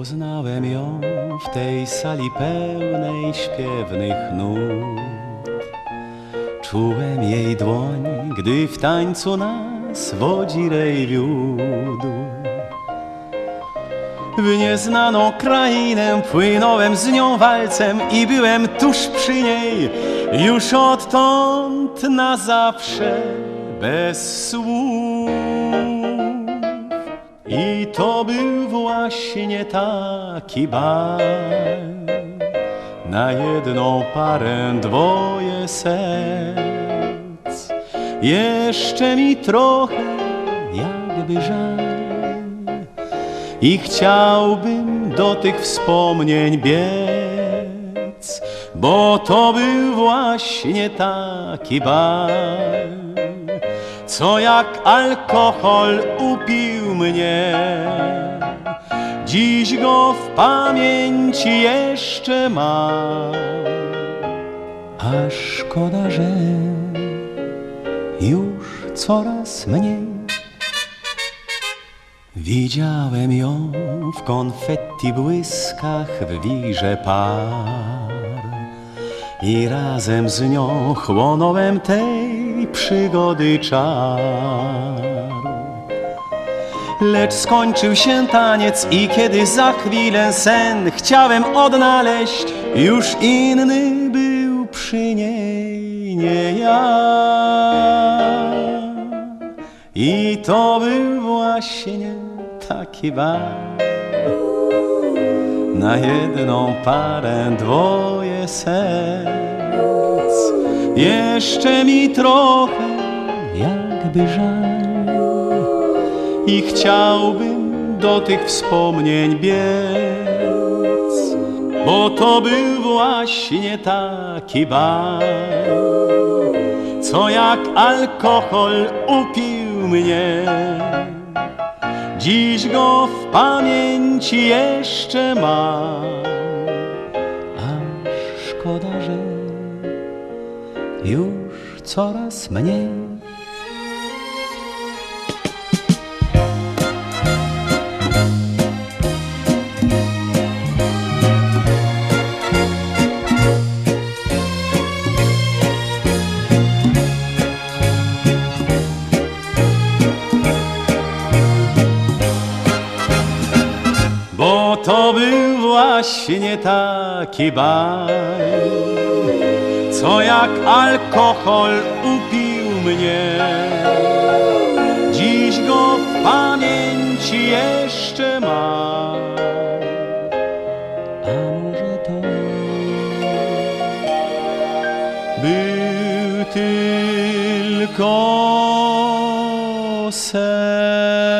Poznałem ją w tej sali pełnej śpiewnych nut. Czułem jej dłoń, gdy w tańcu nas wodzirej wiódł. W nieznaną krainę płynąłem z nią walcem i byłem tuż przy niej, już odtąd na zawsze bez słów. I to był właśnie taki bal, na jedną parę dwoje serc. Jeszcze mi trochę jakby żal. I chciałbym do tych wspomnień biec, bo to był właśnie taki bal, co jak alkohol upił mnie. Dziś go w pamięci jeszcze mam, a szkoda, że już coraz mniej. Widziałem ją w konfetti błyskach w wirze par i razem z nią chłonąłem tej przygody czar. Lecz skończył się taniec i kiedy za chwilę sen chciałem odnaleźć, już inny był przy niej, nie ja. I to był właśnie taki bal Na jedną parę dwoje serc Jeszcze mi trochę jakby żal I chciałbym do tych wspomnień biec Bo to był właśnie taki bal co jak alkohol upił mnie. Dziś go w pamięci jeszcze mam, już coraz mniej. Bo to był właśnie taki bal, co jak alkohol upił mnie. Dziś go w pamięci jeszcze mam. A może to był tylko sen?